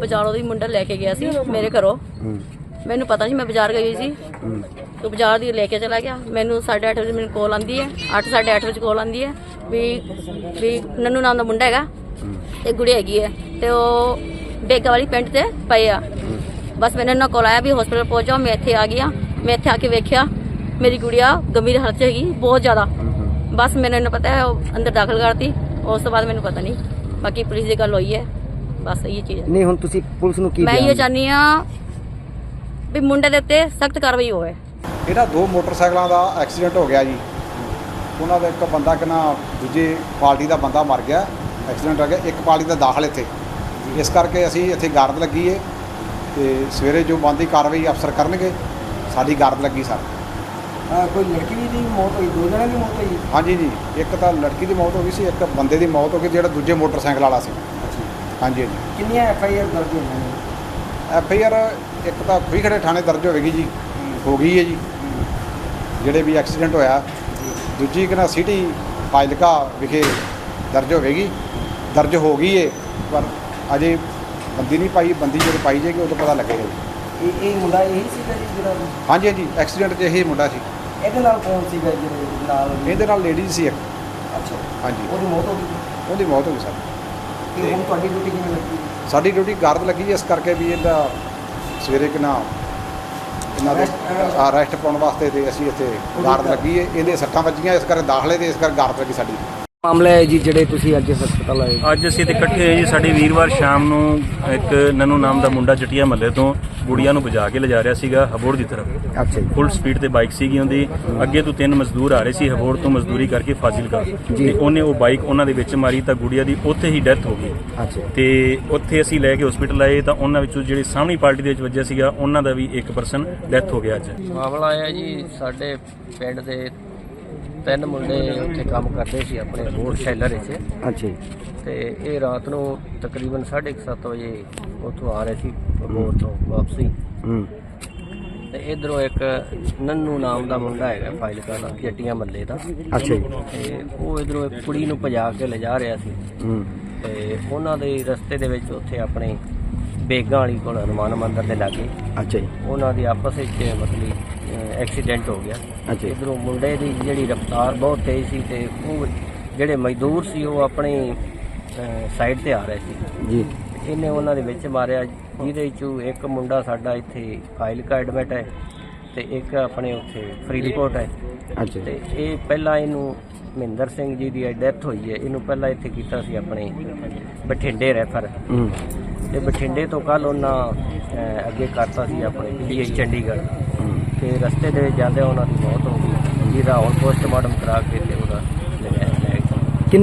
ਬਾਜ਼ਾਰੋਂ ਦੀ ਮੁੰਡਾ ਲੈ ਕੇ ਗਿਆ ਸੀ ਮੇਰੇ ਘਰੋਂ। ਮੈਨੂੰ ਪਤਾ ਨਹੀਂ ਮੈਂ ਬਾਜ਼ਾਰ ਗਈ ਸੀ। ਹੂੰ ਬਾਜ਼ਾਰ ਦੀ ਲੈ ਕੇ ਚਲਾ ਗਿਆ। ਮੈਨੂੰ 8:30 ਵਜੇ ਮੈਨੂੰ ਕਾਲ ਆਂਦੀ ਹੈ। 8:30 ਵਜੇ ਕਾਲ ਆਂਦੀ ਹੈ ਵੀ ਵੀ ਨੰਨੂ ਨਾਮ ਦਾ ਮੁੰਡਾ ਹੈਗਾ। ਹੂੰ ਤੇ ਗੁੜੀ ਹੈਗੀ ਹੈ। ਤੇ ਉਹ ਬੇਗਾ ਵਾਲੀ ਪਿੰਡ ਤੇ ਪਏ ਆ। ਬਸ ਮੈਨੂੰ ਨਾ ਕਾਲ ਆਇਆ ਵੀ ਹਸਪੀਟਲ ਪਹੁੰਚ ਜਾਓ। ਮੈਂ ਇੱਥੇ ਆ ਗਿਆ ਮੈਂ ਇੱਥੇ ਆ ਕੇ ਵੇਖਿਆ। ਮੇਰੀ ਗੁੜੀਆ ਗੰਭੀਰ ਹਾਲਤ 'ਚ ਹੈਗੀ, ਬਹੁਤ ਜ਼ਿਆਦਾ। ਬਸ ਮੈਨੂੰ ਇਹਨਾਂ ਪਤਾ ਹੈ, ਉਹ ਅੰਦਰ ਦਾਖਲ ਕਰਤੀ। ਉਸ ਤੋਂ ਬਾਅਦ ਮੈਨੂੰ ਪਤਾ ਨਹੀਂ ਬਾਕੀ ਪੁਲਿਸ ਦੀ ਗੱਲ ਹੋਈ ਹੈ। ਬਸ ਇਹ ਚੀਜ਼ ਹੈ। ਨਹੀਂ ਹੁਣ ਤੁਸੀਂ ਪੁਲਿਸ ਨੂੰ ਕੀ ਮੈਂ ਇਹ ਚਾਹੁੰਦੀ ਆ ਵੀ ਮੁੰਡੇ ਦੇ ਉੱਤੇ ਸਖਤ ਕਾਰਵਾਈ ਹੋਵੇ। ਇਹਦਾ ਦੋ ਮੋਟਰਸਾਈਕਲਾਂ ਦਾ ਐਕਸੀਡੈਂਟ ਹੋ ਗਿਆ ਜੀ। ਉਹਨਾਂ ਦਾ ਇੱਕ ਬੰਦਾ ਕਿਨਾ ਦੂਜੀ ਪਾਰਟੀ ਦਾ ਬੰਦਾ ਮਰ ਗਿਆ। ਐਕਸੀਡੈਂਟ ਹੋ ਗਿਆ। ਇੱਕ ਪਾਰਟੀ ਦਾ ਦਾਖਲ ਇੱਥੇ। ਇਸ ਕਰਕੇ ਅਸੀਂ ਇੱਥੇ ਗਾਰਡ ਲੱਗੀ ਏ ਤੇ ਸਵੇਰੇ ਜੋ ਬੰਦੀ ਕਾਰਵਾਈ ਅਫਸਰ ਕਰਨਗੇ। ਸਾਡੀ ਗਾਰਡ ਲੱਗੀ ਸਰ। ਅਹ ਕੋਈ ਲੜਕੀ ਦੀ ਮੌਤ ਹੋਈ? ਦੋ ਜਣਾਂ ਦੀ ਮੌਤ ਹੋਈ? ਹਾਂਜੀ ਜੀ। ਇੱਕ ਤਾਂ ਲੜਕੀ ਦੀ ਮੌਤ ਹੋ ਗਈ ਸੀ ਇੱਕ ਬੰਦੇ ਦੀ ਮੌਤ ਹੋ ਗਈ ਜਿਹੜਾ ਦੂਜੇ ਮੋਟਰਸਾਈਕਲ ਵਾਲਾ ਸੀ। ਹਾਂਜੀ ਹਾਂਜੀ। ਕਿੰਨੀਆਂ ਐਫ ਆਈ ਆਰ ਦਰਜ ਹੋਈਆਂ ਨੇ? ਐਫ ਆਈ ਆਰ ਇੱਕ ਤਾਂ ਖੜੇ ਥਾਣੇ ਦਰਜ ਹੋਵੇਗੀ ਜੀ। ਹੋ ਗਈ ਹੈ ਜੀ। ਜਿਹੜੇ ਵੀ ਐਕਸੀਡੈਂਟ ਹੋਇਆ ਦੂਜੀ ਕਿਨਾ ਸਿਟੀ ਫਾਜ਼ਿਲਕਾ ਵਿਖੇ ਦਰਜ ਹੋਵੇਗੀ। ਦਰਜ ਹੋ ਗਈ ਏ ਪਰ ਅਜੇ ਬੰਦੀ ਨਹੀਂ ਪਾਈ। ਬੰਦੀ ਜਦੋਂ ਪਾਈ ਜਾਏਗੀ ਉਦੋਂ ਪਤਾ ਲੱਗੇਗਾ ਜੀ। ਇਹ ਇਹ ਮੁੰਡਾ ਇਹੀ ਸੀਗਾ ਜੀ ਜਿਹੜਾ? ਹਾਂਜੀ ਹਾਂਜੀ। ਐਕਸੀਡੈਂਟ 'ਚ ਇਹੀ ਮੁੰਡਾ ਸੀ। ਇਹਦੇ ਨਾਲ ਕੌਣ ਸੀਗਾ ਜਿਹੜੇ ਨਾਲ ਇਹਦੇ ਨਾਲ ਲੇਡੀਜ਼ ਸੀ ਇੱਕ। ਅੱਛਾ। ਹਾਂਜੀ। ਉਹਦੀ ਮੌਤ ਹੋ ਗਈ? ਉਹਦੀ ਮੌਤ ਹੋ ਗਈ ਸਰ। ਤੇ ਹੁਣ ਤੁਹਾਡੀ ਡਿਊਟੀ ਕਿਵੇਂ ਲੱਗੀ? ਸਾਡੀ ਡਿਊਟੀ ਗਾਰਡ ਲੱਗੀ ਇਸ ਕਰਕੇ ਵੀ ਇਹਦਾ ਸਵੇਰੇ ਕਿਨਾ ਇਹਨਾਂ ਦੇ ਅਰੈਸਟ ਪਾਉਣ ਵਾਸਤੇ ਤੇ ਅਸੀਂ ਇੱਥੇ ਗਾਰਡ ਲੱਗੀ ਏ ਇਹਦੇ ਸੱਟਾਂ ਵੱਜੀਆਂ ਇਸ ਕਰਕੇ ਦਾਖਲੇ ਤੇ ਇਸ ਕਰਕੇ ਗਾਰਡ ਲੱਗੀ ਸਾਡੀ। ਮਾਮਲਾ ਹੈ ਜੀ ਜਿਹੜੇ ਤੁਸੀਂ ਅੱਜ ਹਸਪਤਾਲ ਆਏ ਅੱਜ ਅਸੀਂ ਇੱਥੇ ਇਕੱਠੇ ਹੋਏ ਜੀ ਸਾਡੀ ਵੀਰਵਾਰ ਸ਼ਾਮ ਨੂੰ ਇੱਕ ਨਨੂ ਨਾਮ ਦਾ ਮੁੰਡਾ ਜਟੀਆ ਮਹੱਲੇ ਤੋਂ ਗੁੜੀਆਂ ਨੂੰ ਵਜਾ ਕੇ ਲਿਜਾ ਰਿਹਾ ਸੀਗਾ ਹਬੋੜ ਦੀ ਤਰਫ। ਅੱਛਾ ਜੀ। ਫੁੱਲ ਸਪੀਡ ਤੇ ਬਾਈਕ ਸੀਗੀ ਉਹਦੀ। ਅੱਗੇ ਤੋਂ ਤਿੰਨ ਮਜ਼ਦੂਰ ਆ ਰਹੇ ਸੀ ਹਬੋੜ ਤੋਂ ਮਜ਼ਦੂਰੀ ਕਰਕੇ ਫਾਜ਼ਿਲਕਾ ਤੇ। ਉਹਨੇ ਉਹ ਬਾਈਕ ਉਹਨਾਂ ਦੇ ਵਿੱਚ ਮਾਰੀ ਤਾਂ ਗੁੜੀਆ ਦੀ ਉੱਥੇ ਹੀ ਡੈਥ ਹੋ ਗਈ। ਅੱਛਾ। ਤੇ ਉੱਥੇ ਅਸੀਂ ਲੈ ਕੇ ਹਸਪੀਟਲ ਆਏ ਤਾਂ ਉਹਨਾਂ ਵਿੱਚੋਂ ਜਿਹੜੀ ਸਾਹਮਣੀ ਪਾਰਟੀ ਦੇ ਵਿੱਚ ਵੱਜਿਆ ਸੀਗਾ ਉਹਨਾਂ ਦਾ ਵੀ ਇੱਕ ਪਰਸਨ ਡੈਥ ਹੋ ਗਿਆ ਅੱਜ। ਮਾਮਲਾ ਆਇਆ ਜੀ ਸਾਡੇ ਪਿੰਡ ਦੇ ਤਿੰਨ ਮੁੰਡੇ ਉੱਥੇ ਕੰਮ ਕਰਦੇ ਸੀ ਆਪਣੇ ਰੋਡ ਸ਼ੈਲਰ ਵਿੱਚ। ਅੱਛਾ ਜੀ। ਤੇ ਇਹ ਰਾਤ ਨੂੰ ਤਕਰੀਬਨ 7:30 ਵਜੇ ਉੱਥੋਂ ਆ ਰਹੇ ਸੀ ਬੋਰ ਤੋਂ ਵਾਪਸੀ। ਹੂੰ। ਤੇ ਇਧਰੋਂ ਇੱਕ ਨੰਨੂ ਨਾਮ ਦਾ ਮੁੰਡਾ ਹੈਗਾ ਫਾਈਲਕਾ ਦਾ ਜੱਟੀਆਂ ਮੱਲੇ ਦਾ। ਅੱਛਾ ਜੀ। ਤੇ ਉਹ ਇਧਰੋਂ ਇੱਕ ਕੁੜੀ ਨੂੰ ਭਜਾ ਕੇ ਲਿਜਾ ਰਿਹਾ ਸੀ। ਹੂੰ। ਤੇ ਉਹਨਾਂ ਦੇ ਰਸਤੇ ਦੇ ਵਿੱਚ ਉੱਥੇ ਆਪਣੇ ਬੇਗਾਂ ਵਾਲੀ ਕੋਲ ਹਨੂਮਾਨ ਮੰਦਿਰ ਦੇ ਲਾਗੇ। ਅੱਛਾ ਜੀ। ਉਹਨਾਂ ਦੀ ਆਪਸ ਵਿੱਚ ਮਤਲਬ ਐਕਸੀਡੈਂਟ ਹੋ ਗਿਆ। ਅੱਛਾ। ਇਧਰੋਂ ਮੁੰਡੇ ਦੀ ਜਿਹੜੀ ਰਫ਼ਤਾਰ ਬਹੁਤ ਤੇਜ਼ ਸੀ ਤੇ ਉਹ ਜਿਹੜੇ ਮਜ਼ਦੂਰ ਸੀ ਉਹ ਆਪਣੀ ਸਾਈਡ ਤੇ ਆ ਰਹੇ ਸੀ। ਜੀ। ਇਹਨੇ ਉਹਨਾਂ ਦੇ ਵਿੱਚ ਮਾਰਿਆ। ਜਿਹਦੇ ਵਿੱਚੋਂ ਇੱਕ ਮੁੰਡਾ ਸਾਡਾ ਇੱਥੇ ਫਾਈਲ ਕਾ ਐਡਮਿਟ ਹੈ ਤੇ ਇੱਕ ਆਪਣੇ ਉੱਥੇ ਫਰੀਦਕੋਟ ਹੈ। ਅੱਛਾ ਤੇ ਇਹ ਪਹਿਲਾਂ ਇਹਨੂੰ ਮਹਿੰਦਰ ਸਿੰਘ ਜੀ ਦੀ ਡੈਥ ਹੋਈ ਹੈ। ਇਹਨੂੰ ਪਹਿਲਾਂ ਇੱਥੇ ਕੀਤਾ ਸੀ ਆਪਣੇ ਬਠਿੰਡੇ ਰੈਫਰ ਤੇ ਬਠਿੰਡੇ ਤੋਂ ਕੱਲ ਉਹਨਾਂ ਅੱਗੇ ਕਰਤਾ ਸੀ ਆਪਣੇ ਪੀਜੀਆਈ ਚੰਡੀਗੜ੍ਹ। ਤੇ ਰਸਤੇ ਦੇ ਵਿੱਚ ਜਾਂਦੇ ਉਹਨਾਂ ਦੀ ਮੌਤ ਹੋ ਗਈ। ਜਿਹਦਾ ਹੁਣ ਪੋਸਟਮਾਰਟਮ ਕਰਾ ਕੇ ਤੇ ਉਹਦਾ